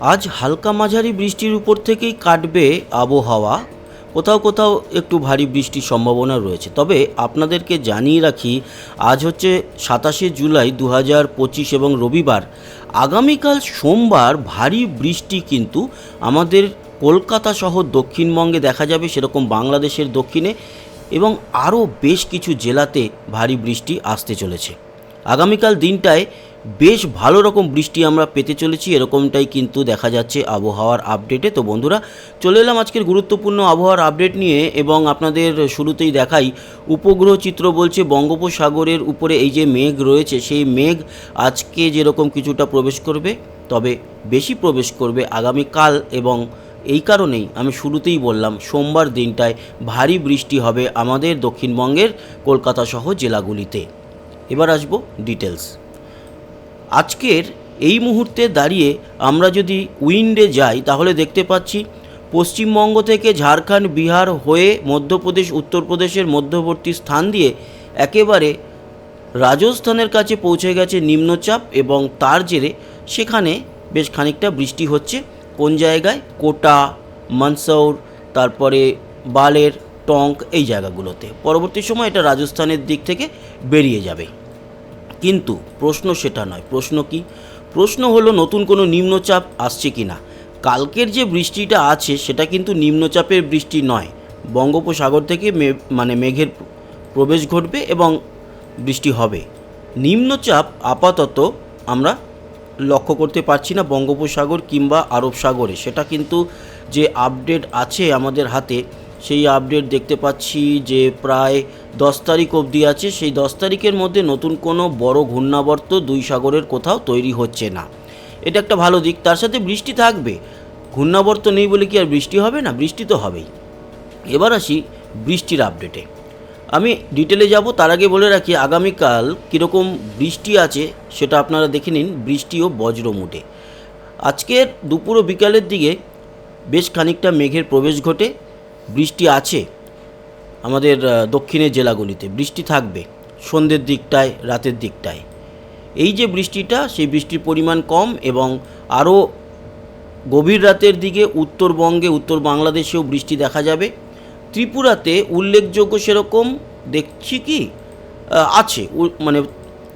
আজ হালকা মাঝারি বৃষ্টির উপর থেকেই কাটবে আবহাওয়া। কোথাও কোথাও একটু ভারী বৃষ্টির সম্ভাবনা রয়েছে। তবে আপনাদেরকে জানিয়ে রাখি, আজ হচ্ছে সাতাশে জুলাই দু হাজার পঁচিশ এবং রবিবার। আগামীকাল সোমবার ভারী বৃষ্টি কিন্তু আমাদের কলকাতা সহ দক্ষিণবঙ্গে দেখা যাবে, সেরকম বাংলাদেশের দক্ষিণে এবং আরও বেশ কিছু জেলাতে ভারী বৃষ্টি আসতে চলেছে। আগামীকাল দিনটায় বেশ ভালো রকম বৃষ্টি আমরা পেতে চলেছি, এরকমটাই কিন্তু দেখা যাচ্ছে আবহাওয়ার আপডেটে তো বন্ধুরা, চলে এলাম আজকের গুরুত্বপূর্ণ আবহাওয়ার আপডেট নিয়ে এবং আপনাদের শুরুতেই দেখাই, উপগ্রহ চিত্র বলছে বঙ্গোপসাগরের উপরে এই যে মেঘ রয়েছে, সেই মেঘ আজকে যেরকম কিছুটা প্রবেশ করবে, তবে বেশি প্রবেশ করবে আগামীকাল এবং এই কারণেই আমি শুরুতেই বললাম, সোমবার দিনটায় ভারী বৃষ্টি হবে আমাদের দক্ষিণবঙ্গের কলকাতা সহ জেলাগুলিতে। এবার আসব ডিটেলস আজকের এই মুহূর্তে দাঁড়িয়ে আমরা যদি উইন্ডে যাই, তাহলে দেখতে পাচ্ছি পশ্চিমবঙ্গ থেকে ঝাড়খণ্ড, বিহার হয়ে মধ্যপ্রদেশ, উত্তরপ্রদেশের মধ্যবর্তী স্থান দিয়ে একেবারে রাজস্থানের কাছে পৌঁছে গেছে নিম্নচাপ এবং তার জেরে সেখানে বেশ খানিকটা বৃষ্টি হচ্ছে। কোন জায়গায়? কোটা, মনসৌর, তারপরে বালের টঙ্ক, এই জায়গাগুলোতে। পরবর্তী সময় এটা রাজস্থানের দিক থেকে বেরিয়ে যাবে। কিন্তু প্রশ্ন সেটা নয়। প্রশ্ন কি? প্রশ্ন হলো নতুন কোনো নিম্নচাপ আসছে কি না কালকের যে বৃষ্টিটা আছে, সেটা কিন্তু নিম্নচাপের বৃষ্টি নয়। বঙ্গোপসাগর থেকে মে- মানে মেঘের প্রবেশ ঘটবে এবং বৃষ্টি হবে। নিম্নচাপ আপাতত আমরা লক্ষ্য করতে পারছি না বঙ্গোপসাগর কিংবা আরব সাগরে সেটা কিন্তু যে আপডেট আছে আমাদের হাতে সেই আপডেট দেখতে পাচ্ছি যে প্রায় দশ তারিখ অবধি আছে। সেই দশ তারিখের মধ্যে নতুন কোনো বড় ঘূর্ণাবর্ত দুই সাগরের কোথাও তৈরি হচ্ছে না। এটা একটা ভালো দিক। তার সাথে বৃষ্টি থাকবে। ঘূর্ণাবর্ত নেই বলে কি আর বৃষ্টি হবে না? বৃষ্টি তো হবেই। এবার আসি বৃষ্টির আপডেটে আমি ডিটেলে যাব। তার আগে বলে রাখি, আগামীকাল কীরকম বৃষ্টি আছে সেটা আপনারা দেখে নিন বৃষ্টি ও বজ্রমুটে আজকের দুপুর ও বিকালের দিকে বেশ খানিকটা মেঘের প্রবেশ ঘটে। বৃষ্টি আছে আমাদের দক্ষিণের জেলাগুলিতে। বৃষ্টি থাকবে সন্ধ্যের দিকটায়, রাতের দিকটায়। এই যে বৃষ্টিটা, সেই বৃষ্টির পরিমাণ কম এবং আরও গভীর রাতের দিকে উত্তরবঙ্গে, উত্তর বাংলাদেশেও বৃষ্টি দেখা যাবে। ত্রিপুরাতে উল্লেখযোগ্য সেরকম দেখছি কি আছে। মানে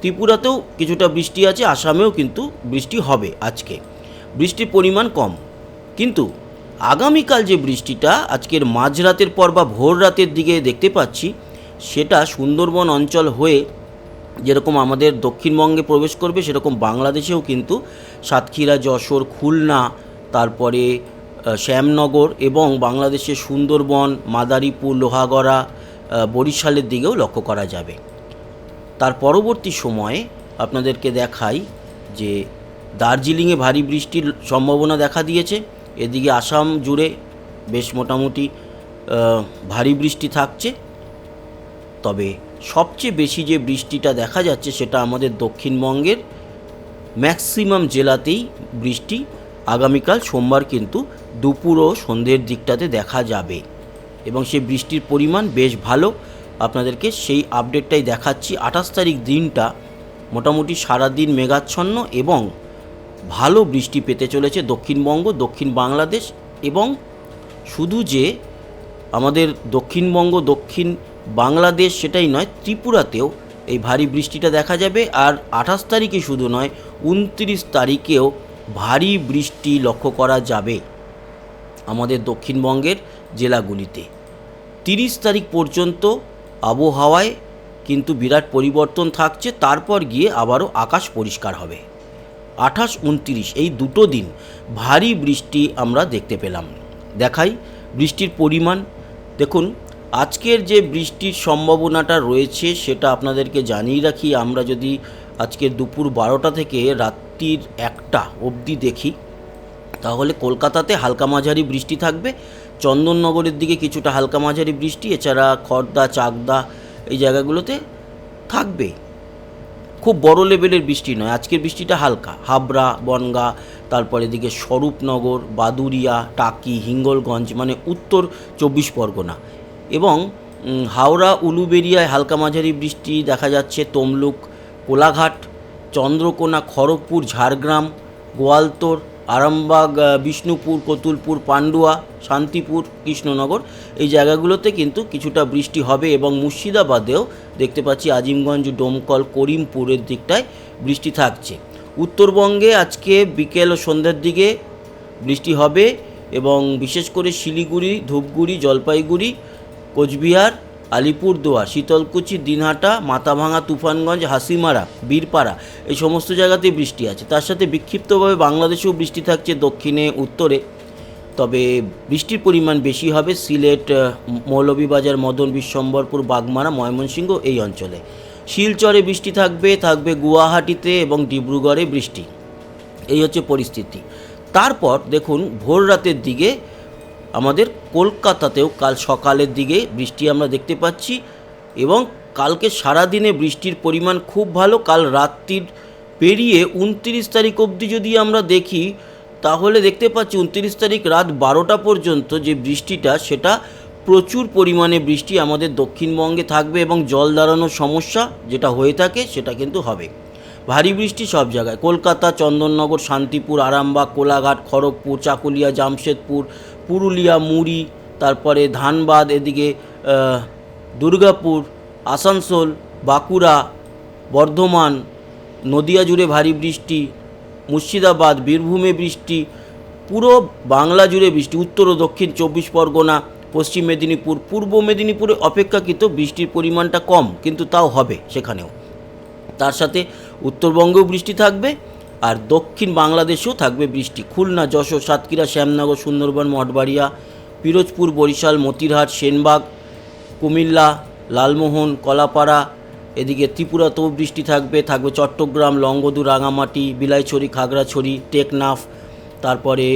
ত্রিপুরাতেও কিছুটা বৃষ্টি আছে, আসামেও কিন্তু বৃষ্টি হবে আজকে। বৃষ্টির পরিমাণ কম। কিন্তু আগামীকাল যে বৃষ্টিটা আজকের মাঝরাতের পর বা ভোর রাতের দিকে দেখতে পাচ্ছি, সেটা সুন্দরবন অঞ্চল হয়ে যেরকম আমাদের দক্ষিণবঙ্গে প্রবেশ করবে, সেরকম বাংলাদেশেও কিন্তু সাতক্ষীরা, যশোর, খুলনা, তারপরে শ্যামনগর এবং বাংলাদেশের সুন্দরবন, মাদারীপুর, লোহাগড়া বরিশালের দিকেও লক্ষ্য করা যাবে। তার পরবর্তী সময়ে আপনাদেরকে দেখাই যে দার্জিলিংয়ে ভারী বৃষ্টির সম্ভাবনা দেখা দিয়েছে। এদিকে আসাম জুড়ে বেশ মোটামুটি ভারী বৃষ্টি থাকছে। তবে সবচেয়ে বেশি যে বৃষ্টিটা দেখা যাচ্ছে সেটা আমাদের দক্ষিণবঙ্গের ম্যাক্সিমাম জেলাতেই বৃষ্টি। আগামীকাল সোমবার কিন্তু দুপুর ও সন্ধ্যের দিকটাতে দেখা যাবে। এবং সেই বৃষ্টির পরিমাণ বেশ ভালো। আপনাদেরকে সেই আপডেটটাই দেখাচ্ছি। আঠাশ তারিখ দিনটা মোটামুটি সারাদিন মেঘাচ্ছন্ন এবং ভালো বৃষ্টি পেতে চলেছে দক্ষিণবঙ্গ, দক্ষিণ বাংলাদেশ এবং শুধু যে আমাদের দক্ষিণবঙ্গ, দক্ষিণ বাংলাদেশ সেটাই নয়, ত্রিপুরাতেও এই ভারী বৃষ্টিটা দেখা যাবে আর আঠাশ তারিখে শুধু নয়, উনত্রিশ তারিখেও ভারী বৃষ্টি লক্ষ্য করা যাবে আমাদের দক্ষিণবঙ্গের জেলাগুলিতে। তিরিশ তারিখ পর্যন্ত আবহাওয়ায় কিন্তু বিরাট পরিবর্তন থাকছে, তারপর গিয়ে আবারও আকাশ পরিষ্কার হবে। আঠাশ উনত্রিশ, এই দুটো দিন ভারী বৃষ্টি আমরা দেখতে পেলাম। দেখাই বৃষ্টির পরিমাণ। দেখুন, আজকের যে বৃষ্টির সম্ভাবনাটা রয়েছে সেটা আপনাদেরকে জানিয়ে রাখি। আমরা যদি আজকের দুপুর বারোটা থেকে রাত্রির একটা অবধি দেখি, তাহলে কলকাতাতে হালকা মাঝারি বৃষ্টি থাকবে। চন্দননগরের দিকে কিছুটা হালকা মাঝারি বৃষ্টি, এছাড়া খড়দা চাকদা এই জায়গাগুলোতে থাকবে। বড় লেভেলের বৃষ্টি নয়। আজকের বৃষ্টিটা হালকা। হাবড়া, বনগা, তারপরে এদিকে স্বরূপনগর বাদুরিয়া টাকি, হিঙ্গলগঞ্জ মানে উত্তর চব্বিশ পরগনা। এবং হাওড়া, উলুবেরিয়ায় হালকা মাঝারি বৃষ্টি দেখা যাচ্ছে। তমলুক, কোলাঘাট, চন্দ্রকোনা, খড়গপুর, ঝাড়গ্রাম, গোয়ালতোর আরামবাগ বিষ্ণুপুর, কতুলপুর, পান্ডুয়া, শান্তিপুর, কৃষ্ণনগর, এই জায়গাগুলোতে কিন্তু কিছুটা বৃষ্টি হবে এবং মুর্শিদাবাদেও দেখতে পাচ্ছি আজিমগঞ্জ, ডোমকল, করিমপুরের দিকটায় বৃষ্টি থাকছে। উত্তরবঙ্গে আজকে বিকেল ও সন্ধ্যার দিকে বৃষ্টি হবে এবং বিশেষ করে শিলিগুড়ি, ধূপগুড়ি, জলপাইগুড়ি, কোচবিহার আলিপুরদুয়ার, শীতলকুচি, দিনহাটা মাথাভাঙা তুফানগঞ্জ, হাসিমারা, বীরপাড়া এই সমস্ত জায়গাতেই বৃষ্টি আছে। তার সাথে বিক্ষিপ্তভাবে বাংলাদেশেও বৃষ্টি থাকছে দক্ষিণে, উত্তরে। তবে বৃষ্টির পরিমাণ বেশি হবে সিলেট মৌলভীবাজার, মদন বিশ্বম্বরপুর বাগমারা, ময়মনসিংহ এই অঞ্চলে। শিলচরে বৃষ্টি থাকবে থাকবে গুয়াহাটিতে এবং ডিব্রুগড়ে বৃষ্টি। এই হচ্ছে পরিস্থিতি। তারপর দেখুন, ভোর রাতের দিকে আমাদের কলকাতাতেও কাল সকালের দিকে বৃষ্টি আমরা দেখতে পাচ্ছি এবং কালকে সারাদিনে বৃষ্টির পরিমাণ খুব ভালো, কাল রাত্রির পেরিয়ে উনত্রিশ তারিখ অবধি যদি আমরা দেখি, তাহলে দেখতে পাচ্ছি উনত্রিশ তারিখ রাত বারোটা পর্যন্ত যে বৃষ্টিটা, সেটা প্রচুর পরিমাণে বৃষ্টি আমাদের দক্ষিণবঙ্গে থাকবে এবং জল দাঁড়ানোর সমস্যা যেটা হয়ে থাকে, সেটা কিন্তু হবে। ভারী বৃষ্টি সব জায়গায়। কলকাতা, চন্দননগর, শান্তিপুর, আরামবাগ, কোলাঘাট, খড়গপুর, চাকুলিয়া, জামশেদপুর, পুরুলিয়া, মুড়ি, তারপরে ধানবাদ, এদিকে দুর্গাপুর, আসানসোল, বাঁকুড়া, বর্ধমান, নদিয়া জুড়ে ভারী বৃষ্টি, মুর্শিদাবাদ, বীরভূমে বৃষ্টি, পুরো বাংলা জুড়ে বৃষ্টি, উত্তর ও দক্ষিণ চব্বিশ পরগনা, পশ্চিম মেদিনীপুর, পূর্ব মেদিনীপুরে অপেক্ষাকৃত বৃষ্টির পরিমাণটা কম, কিন্তু তাও হবে সেখানেও। তার সাথে উত্তরবঙ্গেও বৃষ্টি থাকবে আর দক্ষিণ বাংলাদেশেও থাকবে বৃষ্টি। খুলনা, যশোর, সাতক্ষীরা, শ্যামনগর, সুন্দরবন, মঠবাড়িয়া, পিরোজপুর, বরিশাল, মতিরহাট, সেনবাগ, কুমিল্লা, লালমোহন, কলাপাড়া, এদিকে ত্রিপুরাতেও বৃষ্টি থাকবে। থাকবে চট্টগ্রাম লঙ্গদু রাঙামাটি, বিলাইছড়ি, খাগড়াছড়ি, টেকনাফ তারপরে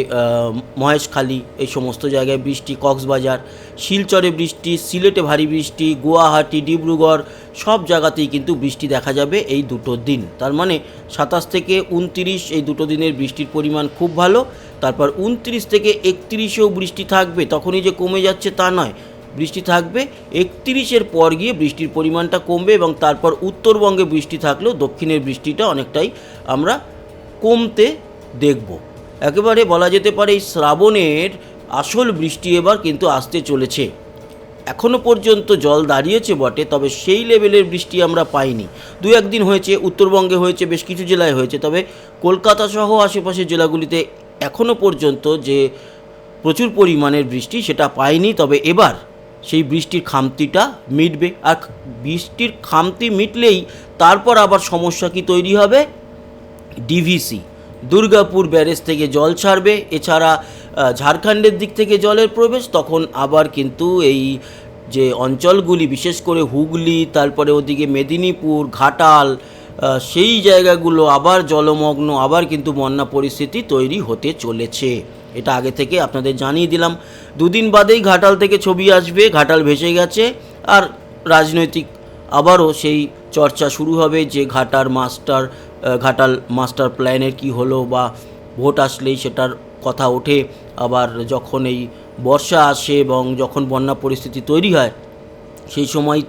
মহেশখালী, এই সমস্ত জায়গায় বৃষ্টি, কক্সবাজার, শিলচরে বৃষ্টি, সিলেটে ভারী বৃষ্টি, গুয়াহাটি, ডিব্রুগড়, সব জায়গাতেই কিন্তু বৃষ্টি দেখা যাবে এই দুটো দিন। তার মানে সাতাশ থেকে উনতিরিশ এই দুটো দিনের বৃষ্টির পরিমাণ খুব ভালো। তারপর উনত্রিশ থেকে একত্রিশেও বৃষ্টি থাকবে, তখনই যে কমে যাচ্ছে তা নয়। বৃষ্টি থাকবে, একত্রিশের পর গিয়ে বৃষ্টির পরিমাণটা কমবে এবং তারপর উত্তরবঙ্গে বৃষ্টি থাকলেও দক্ষিণের বৃষ্টিটা অনেকটাই আমরা কমতে দেখব। একেবারে বলা যেতে পারে এই শ্রাবণের আসল বৃষ্টি এবার কিন্তু আসতে চলেছে। এখনও পর্যন্ত জল দাঁড়িয়েছে বটে, তবে সেই লেভেলের বৃষ্টি আমরা পাইনি। দু একদিন হয়েছে, উত্তরবঙ্গে হয়েছে, বেশ কিছু জেলায় হয়েছে, তবে কলকাতা সহ আশেপাশের জেলাগুলিতে এখনও পর্যন্ত যে প্রচুর পরিমাণের বৃষ্টি সেটা পাইনি, তবে এবার সেই বৃষ্টির খামতিটা মিটবে। আর বৃষ্টির খামতি মিটলেই তারপর আবার সমস্যা কি তৈরি হবে? ডিভিসি। দুর্গাপুর ব্যারেজ থেকে জল ছাড়বে। এছাড়া ঝাড়খণ্ডের দিক থেকে জলের প্রবেশ, তখন আবার কিন্তু এই যে অঞ্চলগুলি, বিশেষ করে হুগলি, তারপরে ওদিকে মেদিনীপুর, ঘাটাল সেই জায়গাগুলো আবার জলমগ্ন, আবার কিন্তু বন্যা পরিস্থিতি তৈরি হতে চলেছে। এটা আগে থেকে আপনাদের জানিয়ে দিলাম। দুদিন বাদেই ঘাটাল থেকে ছবি আসবে, ঘাটাল ভেসে গেছে। আর রাজনৈতিক আবারও সেই চর্চা শুরু হবে যে ঘাটার মাস্টার ঘাটাল মাস্টার প্ল্যানের কি হলো বা ভোট আসলেই সেটার কথা ওঠে। আবার যখন এই বর্ষা আসে এবং যখন বন্যা পরিস্থিতি তৈরি হয়, সেই সময়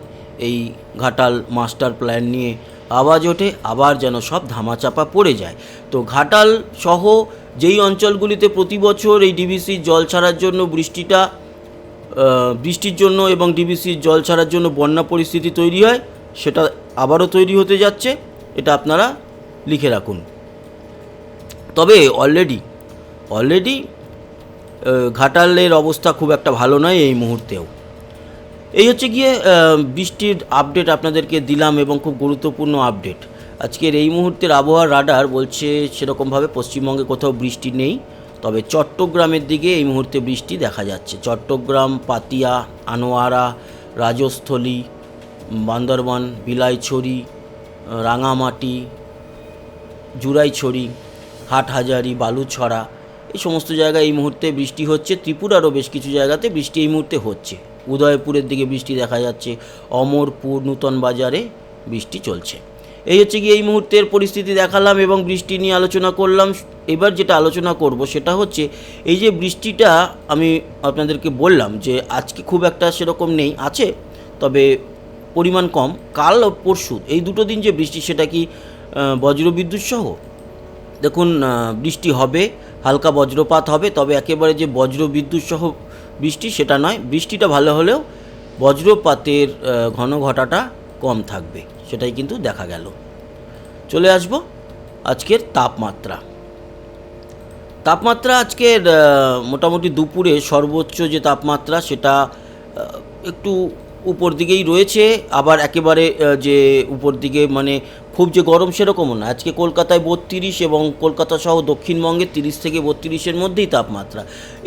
এই ঘাটাল মাস্টার প্ল্যান নিয়ে আওয়াজ ওঠে, আবার যেন সব ধামাচাপা পড়ে যায়। তো ঘাটাল সহ যেই অঞ্চলগুলিতে প্রতি বছর এই ডিবিসির জল ছাড়ার জন্য বৃষ্টিটা বৃষ্টির জন্য এবং ডিবিসির জল ছাড়ার জন্য বন্যা পরিস্থিতি তৈরি হয়, সেটা আবারও তৈরি হতে যাচ্ছে। এটা আপনারা লিখে রাখুন। তবে অলরেডি অলরেডি ঘাটালের অবস্থা খুব একটা ভালো নয় এই মুহূর্তেও। এই হচ্ছে গিয়ে বৃষ্টির আপডেট আপনাদেরকে দিলাম এবং খুব গুরুত্বপূর্ণ আপডেট আজকের এই মুহূর্তের আবহাওয়ার রাডার বলছে সেরকমভাবে পশ্চিমবঙ্গে কোথাও বৃষ্টি নেই, তবে চট্টগ্রামের দিকে এই মুহূর্তে বৃষ্টি দেখা যাচ্ছে। চট্টগ্রাম, পাতিয়া, আনোয়ারা, রাজস্থলী, বান্দরবান, বিলাইছড়ি, রাঙামাটি জুরাইছড়ি, হাটহাজারি, বালুছড়া, এই সমস্ত জায়গায় এই মুহূর্তে বৃষ্টি হচ্ছে। ত্রিপুরারও বেশ কিছু জায়গাতে বৃষ্টি এই মুহূর্তে হচ্ছে। উদয়পুরের দিকে বৃষ্টি দেখা যাচ্ছে। অমরপুর, নূতন বাজারে বৃষ্টি চলছে। এই হচ্ছে গিয়ে এই মুহূর্তের পরিস্থিতি দেখালাম এবং বৃষ্টি নিয়ে আলোচনা করলাম। এবার যেটা আলোচনা করব সেটা হচ্ছে, এই যে বৃষ্টিটা আমি আপনাদেরকে বললাম যে আজকে খুব একটা সেরকম নেই, আছে, তবে পরিমাণ কম। কাল ও পরশু, এই দুটো দিন যে বৃষ্টি, সেটা কি বজ্রবিদ্যুৎ সহ। দেখুন বৃষ্টি হবে, হালকা বজ্রপাত হবে, তবে একেবারে যে বজ্র বিদ্যুৎ সহ বৃষ্টি সেটা নয়। বৃষ্টিটা ভালো হলেও বজ্রপাতের ঘন ঘটাটা কম থাকবে, সেটাই কিন্তু দেখা গেল। চলে আসব আজকের তাপমাত্রা। তাপমাত্রা আজকের মোটামুটি দুপুরে সর্বোচ্চ যে তাপমাত্রা সেটা একটু উপর দিকেই রয়েছে, আবার একেবারে যে উপর দিকে মানে খুব যে গরম সেরকমও না। আজকে কলকাতায় বত্রিশ এবং কলকাতা সহ দক্ষিণবঙ্গে তিরিশ থেকে বত্রিশের মধ্যেই তাপমাত্রা।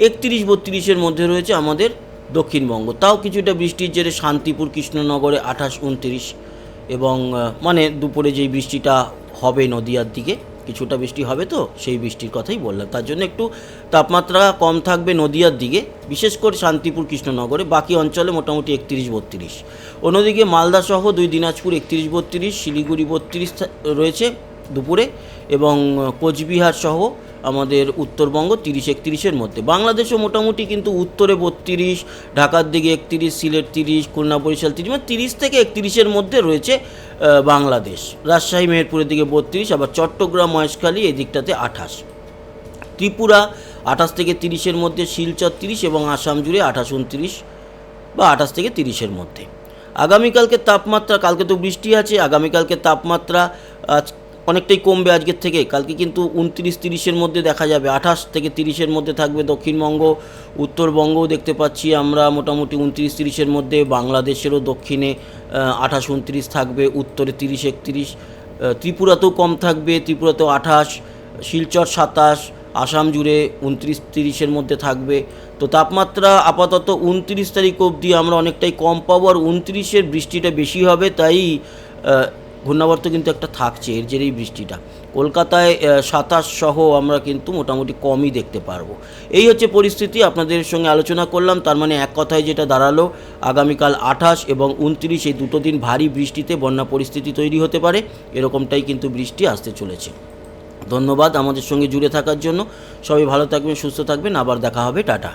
একত্রিশ, বত্রিশের মধ্যে রয়েছে আমাদের দক্ষিণবঙ্গ। তাও কিছুটা বৃষ্টির জেরে শান্তিপুর, কৃষ্ণনগরে আঠাশ, উনত্রিশ এবং মানে দুপুরে যেই বৃষ্টিটা হবে নদিয়ার দিকে কিছুটা বৃষ্টি হবে তো, সেই বৃষ্টির কথাই বললাম। তার জন্য একটু তাপমাত্রা কম থাকবে নদিয়ার দিকে, বিশেষ করে শান্তিপুর, কৃষ্ণনগরে। বাকি অঞ্চলে মোটামুটি একত্রিশ, বত্রিশ। অন্যদিকে মালদা সহ দুই, দিনাজপুর একত্রিশ, বত্রিশ, শিলিগুড়ি বত্রিশ রয়েছে দুপুরে এবং কোচবিহার সহ আমাদের উত্তরবঙ্গ তিরিশ একত্রিশের মধ্যে। বাংলাদেশও মোটামুটি কিন্তু উত্তরে বত্রিশ, ঢাকার দিকে একত্রিশ, সিলেট তিরিশ, খুলনা বরিশাল তিরিশ মানে তিরিশ থেকে একত্রিশের মধ্যে রয়েছে বাংলাদেশ। রাজশাহী, মেহেরপুরের দিকে বত্রিশ, আবার চট্টগ্রাম, মহেশখালী এই দিকটাতে আঠাশ। ত্রিপুরা আঠাশ থেকে তিরিশের মধ্যে, শিলচর তিরিশ এবং আসাম জুড়ে আঠাশ উনত্রিশ বা আঠাশ থেকে তিরিশের মধ্যে। আগামীকালকে তাপমাত্রা, কালকে তো বৃষ্টি আছে, আগামীকালকে তাপমাত্রা আজ অনেকটাই কমবে আজকের থেকে। কালকে কিন্তু উনত্রিশ তিরিশের মধ্যে দেখা যাবে। আঠাশ থেকে তিরিশের মধ্যে থাকবে দক্ষিণবঙ্গ। উত্তরবঙ্গও দেখতে পাচ্ছি আমরা মোটামুটি উনত্রিশ তিরিশের মধ্যে। বাংলাদেশেরও দক্ষিণে আঠাশ উনত্রিশ থাকবে, উত্তরে তিরিশ একত্রিশ। ত্রিপুরাতেও কম থাকবে, ত্রিপুরাতেও আঠাশ, শিলচর সাতাশ, আসাম জুড়ে উনত্রিশ তিরিশের মধ্যে থাকবে। তো তাপমাত্রা আপাতত উনত্রিশ তারিখ অবধি আমরা অনেকটাই কম পাবো, আর উনত্রিশের বৃষ্টিটা বেশি হবে, তাই ঘূর্ণাবর্ত কিন্তু একটা থাকছে, এর জেরেই বৃষ্টিটা। কলকাতায় সাতাশ সহ আমরা কিন্তু মোটামুটি কমই দেখতে পারব। এই হচ্ছে পরিস্থিতি, আপনাদের সঙ্গে আলোচনা করলাম, তার মানে এক কথায় যেটা দাঁড়াল, আগামীকাল আঠাশ এবং উনত্রিশ এই দুটো দিন ভারী বৃষ্টিতে বন্যা পরিস্থিতি তৈরি হতে পারে, এরকমটাই কিন্তু বৃষ্টি আসতে চলেছে। ধন্যবাদ আমাদের সঙ্গে জুড়ে থাকার জন্য, সবাই ভালো থাকবেন, সুস্থ থাকবেন, আবার দেখা হবে, টাটা।